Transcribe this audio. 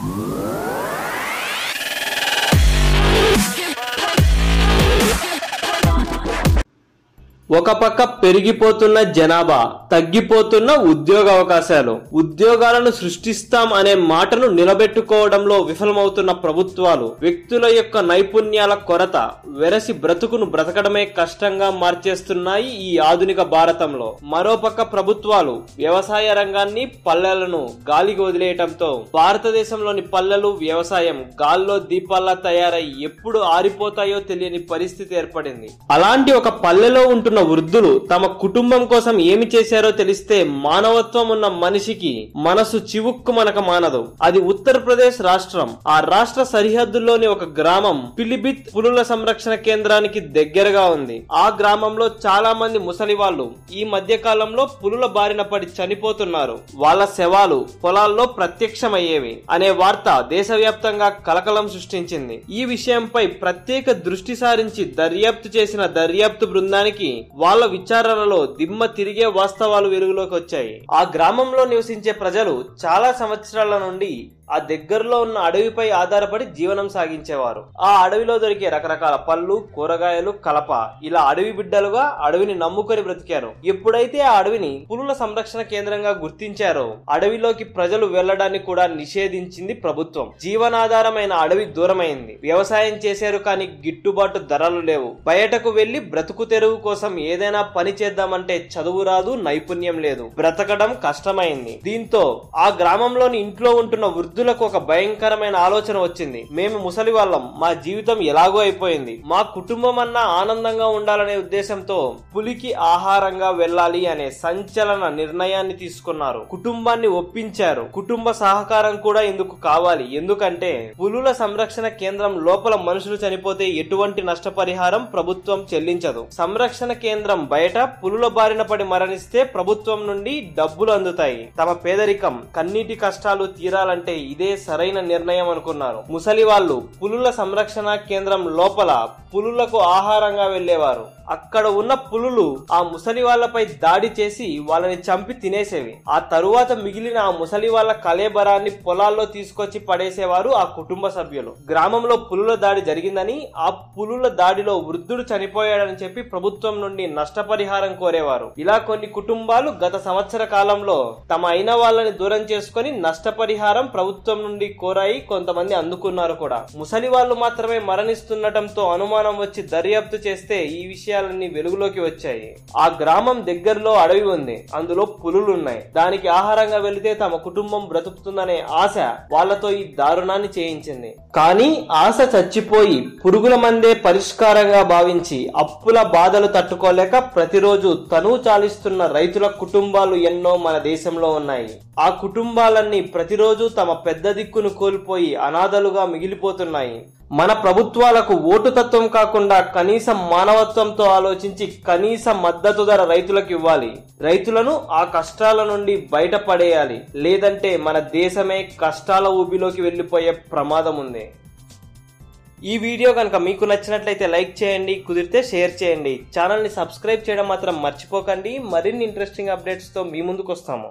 Whoa. ఒక పక్క పెరిగిపోతున్న జనాభా తగ్గిపోతున్న ఉద్యోగ అవకాశాలు. ఉద్యోగాలను సృష్టిస్తాం అనే మాటను నిలబెట్టుకోవడంలో విఫలమవుతున్న ప్రభుత్వాలు వ్యక్తుల యొక్క నైపుణ్యాల కొరత వెరసి బ్రతుకును బ్రతకడమే కష్టంగా మార్చేస్తున్నాయి ఈ ఆధునిక భారతంలో. మరోపక్క ప్రభుత్వాలు వ్యవసాయ రంగాన్ని పల్లెలను గాలికి వదిలేయటంతో భారతదేశంలోని పల్లెలు వ్యవసాయం గాల్లో దీపాల్లా తయారై ఎప్పుడు ఆరిపోతాయో తెలియని పరిస్థితి ఏర్పడింది. అలాంటి ఒక పల్లెలో ఉంటున్న వృద్ధులు తమ కుటుంబం కోసం ఏమి చేశారో తెలిస్తే మానవత్వం ఉన్న మనిషికి మనసు చివుక్కు మనక మానదు. అది ఉత్తరప్రదేశ్ రాష్ట్రం. ఆ రాష్ట్ర సరిహద్దుల్లోని ఒక గ్రామం పిలిబిత్ పులుల సంరక్షణ కేంద్రానికి దగ్గరగా ఉంది. ఆ గ్రామంలో చాలా మంది ముసలి వాళ్ళు ఈ మధ్య కాలంలో పులుల బారిన పడి చనిపోతున్నారు. వాళ్ళ శవాలు పొలాల్లో ప్రత్యక్షమయ్యేవి అనే వార్త దేశవ్యాప్తంగా కలకలం సృష్టించింది. ఈ విషయంపై ప్రత్యేక దృష్టి సారించి దర్యాప్తు చేసిన దర్యాప్తు బృందానికి వాళ్ళ విచారణలో దిమ్మ తిరిగే వాస్తవాలు వెలుగులోకి వచ్చాయి. ఆ గ్రామంలో నివసించే ప్రజలు చాలా సంవత్సరాల నుండి ఆ దగ్గరలో ఉన్న అడవిపై ఆధారపడి జీవనం సాగించేవారు. ఆ అడవిలో దొరికే రకరకాల పళ్ళు కూరగాయలు కలప ఇలా అడవి బిడ్డలుగా అడవిని నమ్ముకొని బ్రతికారు. ఎప్పుడైతే ఆ అడవిని పులుల సంరక్షణ కేంద్రంగా గుర్తించారో అడవిలోకి ప్రజలు వెళ్ళడాన్ని కూడా నిషేధించింది ప్రభుత్వం. జీవనాధారమైన అడవి దూరమైంది. వ్యవసాయం చేశారు కానీ గిట్టుబాటు ధరలు లేవు. బయటకు వెళ్ళి బ్రతుకు తెరువు కోసం ఏదైనా పని చేద్దామంటే చదువు రాదు నైపుణ్యం లేదు. బ్రతకడం కష్టమైంది. దీంతో ఆ గ్రామంలోని ఇంట్లో ఉంటున్న వృద్ధులకు ఒక భయంకరమైన ఆలోచన వచ్చింది. మేము ముసలి వాళ్ళం. మా జీవితం ఎలాగో అయిపోయింది. మా కుటుంబం అన్నా ఆనందంగా ఉండాలనే ఉద్దేశంతో పులికి ఆహారంగా వెళ్ళాలి అనే సంచలన నిర్ణయాన్ని తీసుకున్నారు. కుటుంబాన్ని ఒప్పించారు. కుటుంబ సహకారం కూడా ఇందుకు కావాలి. ఎందుకంటే పులుల సంరక్షణ కేంద్రం లోపల మనుషులు చనిపోతే ఎటువంటి నష్టపరిహారం ప్రభుత్వం చెల్లించదు. సంరక్షణ కేంద్రం బయట పులుల బారిన పడి మరణిస్తే ప్రభుత్వం నుండి డబ్బులు అందుతాయి. తమ పేదరికం కన్నీటి కష్టాలు తీరాలంటే ఇదే సరైన నిర్ణయం అనుకున్నారు. ముసలి వాళ్ళు పులుల సంరక్షణ కేంద్రం లోపల పులులకు ఆహారంగా వెళ్ళేవారు అక్కడ ఉన్న పులులు ఆ ముసలి వాళ్ళపై దాడి చేసి వాళ్ళని చంపి తినేసేవి. ఆ తరువాత మిగిలిన ఆ ముసలి వాళ్ళ కలేబరాన్ని పొలాల్లో తీసుకొచ్చి పడేసేవారు ఆ కుటుంబ సభ్యులు. గ్రామంలో పులుల దాడి జరిగిందని ఆ పులుల దాడిలో వృద్ధుడు చనిపోయాడని చెప్పి ప్రభుత్వం నుండి నష్టపరిహారం కోరేవారు. ఇలా కొన్ని కుటుంబాలు గత సంవత్సర కాలంలో తమ అయిన వాళ్ళని దూరం చేసుకుని నష్టపరిహారం ప్రభుత్వం నుండి కోరాయి కొంతమంది అందుకున్నారు కూడా. ముసలి వాళ్ళు మాత్రమే మరణిస్తుండటంతో అనుమానం వచ్చి దర్యాప్తు చేస్తే ఈ విషయాలన్నీ వెలుగులోకి వచ్చాయి. ఆ గ్రామం దగ్గరలో అడవి ఉంది. అందులో పులులున్నాయి. దానికి ఆహారంగా వెళితే తమ కుటుంబం బ్రతుకుతుందనే ఆశ వాళ్ళతో ఈ దారుణాన్ని చేయించింది. కానీ ఆశ చచ్చిపోయి పురుగుల మందే పరిష్కారంగా భావించి అప్పుల బాధలు తట్టుకోలేక ప్రతిరోజు తను చాలిస్తున్న రైతుల కుటుంబాలు ఎన్నో మన దేశంలో ఉన్నాయి. ఆ కుటుంబాలన్నీ ప్రతిరోజు తమ పెద్ద దిక్కును కోల్పోయి అనాథలుగా మిగిలిపోతున్నాయి. మన ప్రభుత్వాలకు ఓటు తత్వం కాకుండా కనీసం మానవత్వంతో ఆలోచించి కనీస మద్దతు ధర రైతులకు ఇవ్వాలి. రైతులను ఆ కష్టాల నుండి బయటపడేయాలి. లేదంటే మన దేశమే కష్టాల ఊబిలోకి వెళ్ళిపోయే ప్రమాదం ఉంది. ఈ వీడియో కనుక మీకు నచ్చినట్లయితే లైక్ చేయండి కుదిరితే షేర్ చేయండి. ఛానల్ని సబ్స్క్రైబ్ చేయడం మాత్రం మర్చిపోకండి. మరిన్ని ఇంట్రెస్టింగ్ అప్డేట్స్తో మీ ముందుకు వస్తాము